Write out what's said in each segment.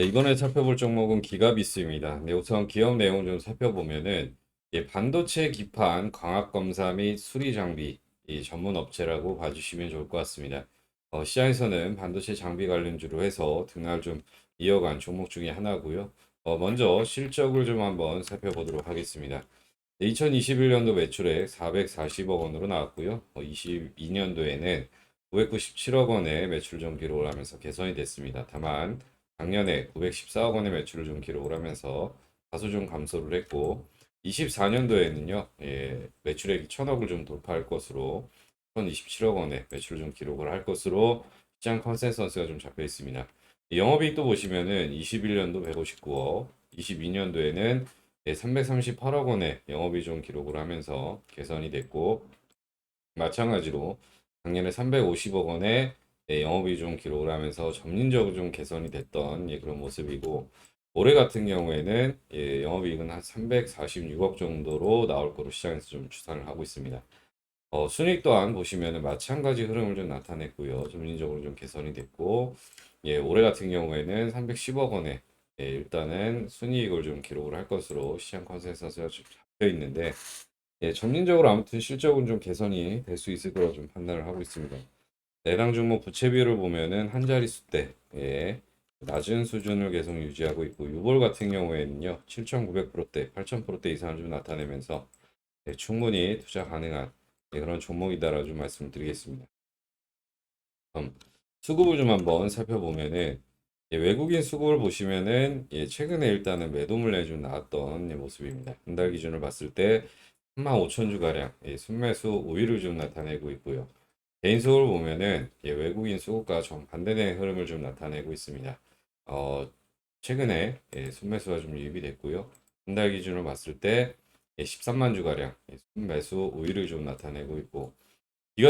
네, 이번에 살펴볼 종목은 기가비스입니다. 네, 우선 기업 내용 좀 살펴보면은 예, 반도체 기판 광학 검사 및 수리 장비 이 전문 업체라고 봐주시면 좋을 것 같습니다. 어, 시장에서는 반도체 장비 관련주로 해서 등락을 좀 이어간 종목 중에 하나고요. 어, 먼저 실적을 좀 한번 살펴보도록 하겠습니다. 2021년도 매출액 440억 원으로 나왔고요. 어, 22년도에는 997억 원의 매출 좀 기록을 하면서 개선이 됐습니다. 다만 작년에 914억 원의 매출을 좀 기록을 하면서 다소 좀 감소를 했고 24년도에는요 예, 매출액이 천억을 좀 돌파할 것으로 1027억 원의 매출을 좀 기록을 할 것으로 시장 컨센서스가 좀 잡혀 있습니다. 영업이익 또 보시면은 21년도 159억, 22년도에는 338억 원의 영업이익 좀 기록을 하면서 개선이 됐고 마찬가지로 작년에 350억 원의 예, 영업이익 좀 기록을 하면서 점진적으로 좀 개선이 됐던 예, 그런 모습이고 올해 같은 경우에는 예, 영업이익은 한 346억 정도로 나올 거로 시장에서 좀 추산을 하고 있습니다. 어, 순이익 또한 보시면은 마찬가지 흐름을 좀 나타냈고요. 점진적으로 좀 개선이 됐고 예, 올해 같은 경우에는 310억 원에 예, 일단은 순이익을 좀 기록을 할 것으로 시장 컨센서스가 좀 잡혀 있는데 예, 점진적으로 아무튼 실적은 좀 개선이 될 수 있을 거라 좀 판단을 하고 있습니다. 내당 종목 부채 비율을 보면은 한 자릿수 대 예, 낮은 수준을 계속 유지하고 있고 유볼 같은 경우에는요 7,900%대, 8,000%대 이상을 좀 나타내면서 예, 충분히 투자 가능한 예, 그런 종목이다라고 좀 말씀을 드리겠습니다. 다음 수급을 좀 한번 살펴보면은 예, 외국인 수급을 보시면은 예, 최근에 일단은 매도물량이 좀 나왔던 예, 모습입니다. 한달 기준을 봤을 때 35,000주 가량 예, 순매수 우위를 좀 나타내고 있고요. 개인 수급을 보면은 예, 외국인 수급과 정반대된 흐름을 좀 나타내고 있습니다. 어, 최근에 예, 순매수가 좀 유입이 됐고요. 한달 기준으로 봤을 때 예, 13만 주 가량 예, 순매수 우위를 좀 나타내고 있고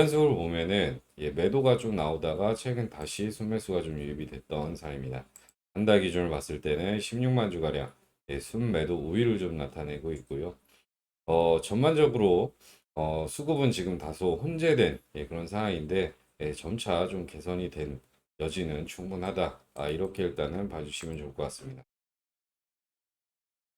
수급을 보면은 예, 매도가 좀 나오다가 최근 다시 순매수가 좀 유입이 됐던 사례입니다. 한 달 기준을 봤을 때는 16만 주 가량 예, 순매도 우위를 좀 나타내고 있고요. 어, 전반적으로 어, 수급은 지금 다소 혼재된 예, 그런 상황인데 예, 점차 좀 개선이 된 여지는 충분하다. 아, 이렇게 일단은 봐주시면 좋을 것 같습니다.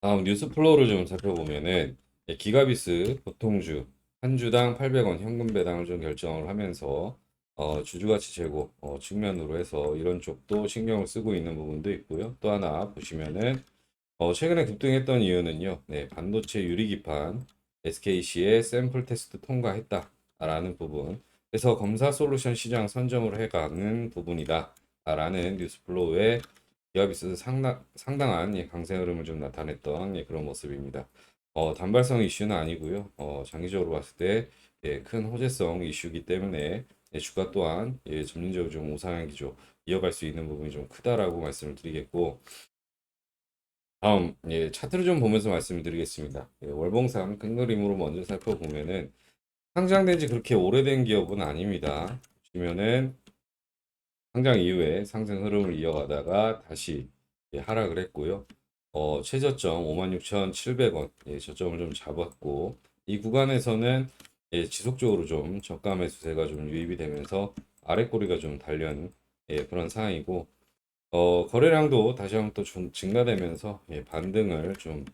다음 뉴스 플로우를 좀 살펴보면은 예, 기가비스 보통주 한 주당 800원 현금 배당을 좀 결정을 하면서 어, 주주가치 제고 어, 측면으로 해서 이런 쪽도 신경을 쓰고 있는 부분도 있고요. 또 하나 보시면은 어, 최근에 급등했던 이유는요. 네, 반도체 유리기판 SKC의 샘플 테스트 통과했다 라는 부분. 그래서 검사 솔루션 시장 선점을 해가는 부분이다 라는 뉴스 플로우에 기업이서 상당, 상당한 예, 강세 흐름을 좀 나타냈던 예, 그런 모습입니다. 어, 단발성 이슈는 아니고요. 어, 장기적으로 봤을 때 예, 큰 호재성 이슈이기 때문에 예, 주가 또한 예, 점진적으로 좀 우상향 기조 이어갈 수 있는 부분이 좀 크다라고 말씀을 드리겠고 다음 예, 차트를 좀 보면서 말씀을 드리겠습니다. 예, 월봉상 큰 그림으로 먼저 살펴보면은 상장된 지 그렇게 오래된 기업은 아닙니다. 보시면은 상장 이후에 상승 흐름을 이어가다가 다시 예, 하락을 했고요. 어, 최저점 56,700원 예, 저점을 좀 잡았고 이 구간에서는 예, 지속적으로 좀 저가 매수세가 좀 유입이 되면서 아래 꼬리가 좀 달린 예, 그런 상황이고 어, 거래량도 다시 한번 또 좀 증가되면서 예, 반등을 좀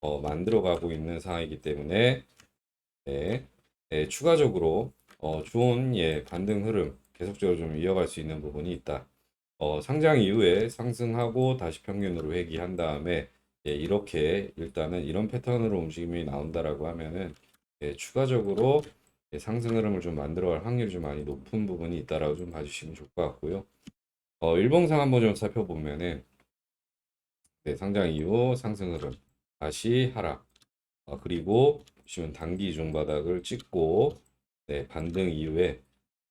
어, 만들어가고 있는 상황이기 때문에 예, 예, 추가적으로 어, 좋은 예, 반등 흐름 계속적으로 좀 이어갈 수 있는 부분이 있다. 어, 상장 이후에 상승하고 다시 평균으로 회귀한 다음에 예, 이렇게 일단은 이런 패턴으로 움직임이 나온다라고 하면은 예, 추가적으로 예, 상승 흐름을 좀 만들어갈 확률이 좀 많이 높은 부분이 있다라고 좀 봐주시면 좋을 것 같고요. 어, 일봉상 한번 좀 살펴보면은 네, 상장 이후 상승 흐름 다시 하락 어, 그리고 보시면 단기 중바닥을 찍고 네, 반등 이후에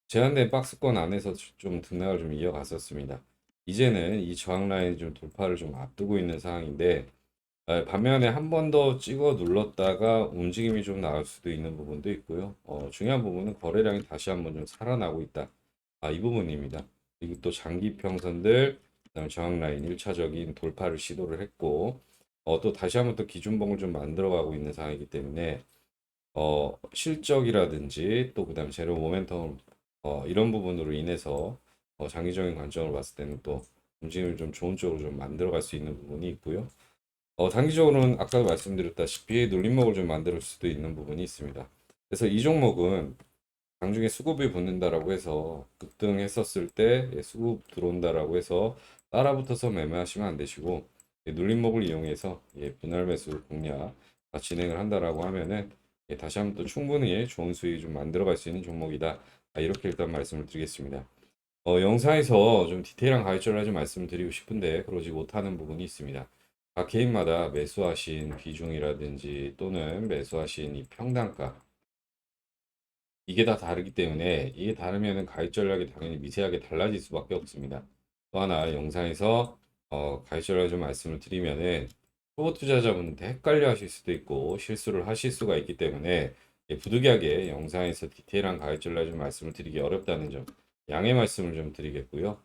제한된 박스권 안에서 좀 등락을 좀 이어갔었습니다. 이제는 이 저항 라인 좀 돌파를 좀 앞두고 있는 상황인데 아, 반면에 한 번 더 찍어 눌렀다가 움직임이 좀 나올 수도 있는 부분도 있고요. 어, 중요한 부분은 거래량이 다시 한번 좀 살아나고 있다. 아, 이 부분입니다. 그리고 또 장기 평선들, 그다음 저항 라인 1차적인 돌파를 시도를 했고, 어, 또 다시 한번 또 기준봉을 좀 만들어가고 있는 상황이기 때문에 어, 실적이라든지 또 그다음 재료 모멘텀 어, 이런 부분으로 인해서 어, 장기적인 관점으로 봤을 때는 또 움직임을 좀 좋은 쪽으로 좀 만들어갈 수 있는 부분이 있고요. 어, 단기적으로는 아까 말씀드렸다시피 눌림목을 좀 만들 수도 있는 부분이 있습니다. 그래서 이 종목은 장중에 수급이 붙는다라고 해서 급등했었을 때 예, 수급 들어온다라고 해서 따라붙어서 매매하시면 안 되시고 예, 눌림목을 이용해서 예, 분할 매수 공략 다 진행을 한다라고 하면은 예, 다시 한번 또 충분히 좋은 수익 좀 만들어갈 수 있는 종목이다. 아, 이렇게 일단 말씀을 드리겠습니다. 어, 영상에서 좀 디테일한 가이드를 좀 말씀을 드리고 싶은데 그러지 못하는 부분이 있습니다. 각 개인마다 매수하신 비중이라든지 또는 매수하신 이 평단가 이게 다 다르기 때문에 이게 다르면은 가입 전략이 당연히 미세하게 달라질 수밖에 없습니다. 또 하나 영상에서 어, 가입 전략 좀 말씀을 드리면은 초보 투자자분들 헷갈려 하실 수도 있고 실수를 하실 수가 있기 때문에 예, 부득이하게 영상에서 디테일한 가입 전략 좀 말씀을 드리기 어렵다는 점 양해 말씀을 좀 드리겠고요.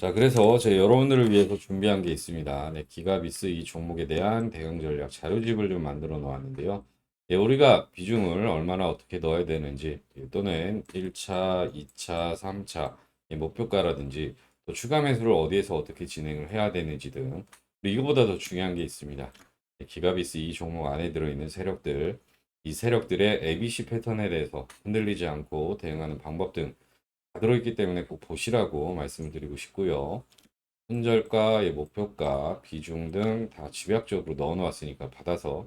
자, 그래서 제 여러분들을 위해서 준비한 게 있습니다. 네, 기가비스 이 종목에 대한 대응 전략 자료집을 좀 만들어 놓았는데요. 예, 우리가 비중을 얼마나 어떻게 넣어야 되는지 예, 또는 1차, 2차, 3차 예, 목표가라든지 또 추가 매수를 어디에서 어떻게 진행을 해야 되는지 등 이거보다 더 중요한 게 있습니다. 예, 기가비스 이 종목 안에 들어있는 세력들 이 세력들의 ABC 패턴에 대해서 흔들리지 않고 대응하는 방법 등 다 들어있기 때문에 꼭 보시라고 말씀을 드리고 싶고요. 손절가, 예, 목표가, 비중 등 다 집약적으로 넣어 놓았으니까 받아서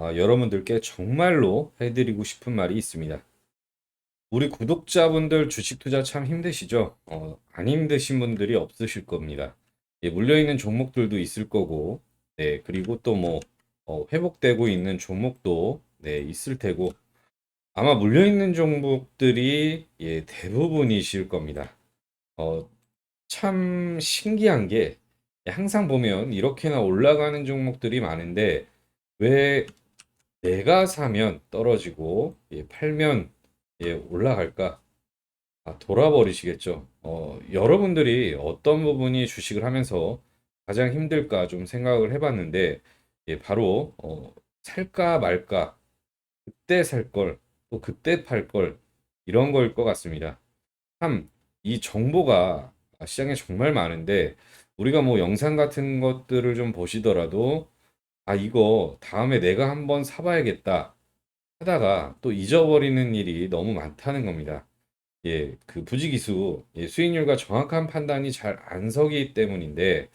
아, 여러분들께 정말로 해드리고 싶은 말이 있습니다. 우리 구독자분들 주식 투자 참 힘드시죠? 어, 안 힘드신 분들이 없으실 겁니다. 예, 물려있는 종목들도 있을 거고, 네, 그리고 또 뭐, 어, 회복되고 있는 종목도, 네, 있을 테고, 아마 물려있는 종목들이, 예, 대부분이실 겁니다. 어, 참 신기한 게, 항상 보면 이렇게나 올라가는 종목들이 많은데, 왜 내가 사면 떨어지고, 예, 팔면 예, 올라갈까? 아, 돌아버리시겠죠. 어, 여러분들이 어떤 부분이 주식을 하면서 가장 힘들까 좀 생각을 해봤는데, 예, 바로 어, 살까 말까, 그때 살 걸, 또 그때 팔 걸, 이런 거일 것 같습니다. 참, 이 정보가 시장에 정말 많은데, 우리가 뭐 영상 같은 것들을 좀 보시더라도, 아, 이거 다음에 내가 한번 사봐야겠다 하다가 또 잊어버리는 일이 너무 많다는 겁니다. 예, 그 부지기수, 예, 수익률과 정확한 판단이 잘 안 서기 때문인데,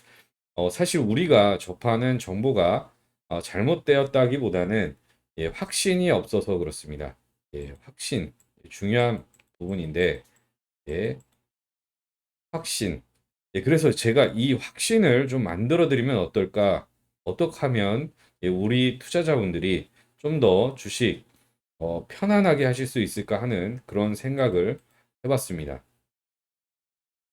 어, 사실 우리가 접하는 정보가 어, 잘못되었다기보다는 예, 확신이 없어서 그렇습니다. 예, 확신 중요한 부분인데, 예, 확신. 예, 그래서 제가 이 확신을 좀 만들어 드리면 어떨까? 어떻게 하면 예, 우리 투자자분들이 좀 더 주식 어, 편안하게 하실 수 있을까 하는 그런 생각을 해봤습니다.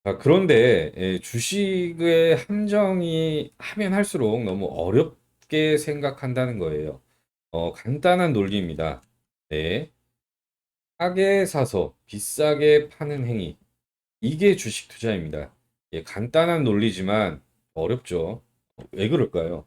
아, 그런데 예, 주식의 함정이 하면 할수록 너무 어렵게 생각한다는 거예요. 어, 간단한 논리입니다. 네. 싸게 사서 비싸게 파는 행위. 이게 주식 투자입니다. 예, 간단한 논리지만 어렵죠. 어, 왜 그럴까요?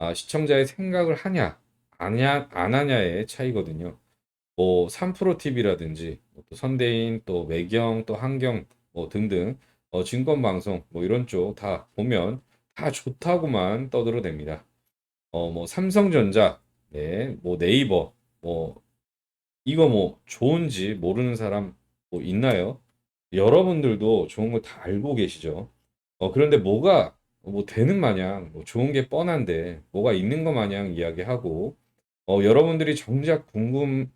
아, 시청자의 생각을 하냐, 아냐, 안 하냐의 차이거든요. 뭐 3프로 TV라든지 또 선대인, 또 매경, 또 한경 뭐 등등 어, 증권방송 뭐 이런 쪽 다 보면 다 좋다고만 떠들어댑니다. 어, 뭐 삼성전자, 네, 뭐 네이버, 뭐 이거 뭐 좋은지 모르는 사람 뭐 있나요? 여러분들도 좋은 거 다 알고 계시죠? 어, 그런데 뭐가 뭐 되는 마냥 뭐 좋은 게 뻔한데 뭐가 있는 거 마냥 이야기하고 어, 여러분들이 정작 궁금한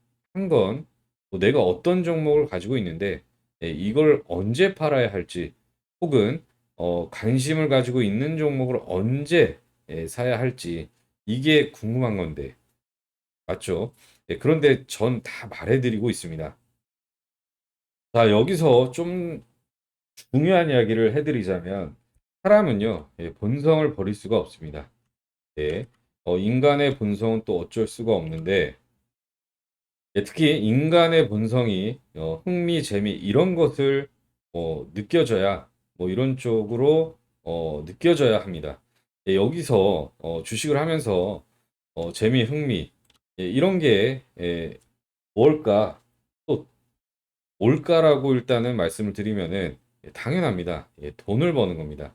건 뭐 내가 어떤 종목을 가지고 있는데 예, 이걸 언제 팔아야 할지 혹은 어, 관심을 가지고 있는 종목을 언제 예, 사야 할지 이게 궁금한 건데 맞죠? 예, 그런데 전 다 말해드리고 있습니다. 자, 여기서 좀 중요한 이야기를 해드리자면 사람은요, 예, 본성을 버릴 수가 없습니다. 예, 어, 인간의 본성은 또 어쩔 수가 없는데 예, 특히 인간의 본성이 어, 흥미, 재미 이런 것을 어, 느껴져야 뭐 이런 쪽으로 어, 느껴져야 합니다. 예, 여기서 어, 주식을 하면서 어, 재미, 흥미 예, 이런 게 예, 뭘까? 또 뭘까라고 일단은 말씀을 드리면은 예, 당연합니다. 예, 돈을 버는 겁니다.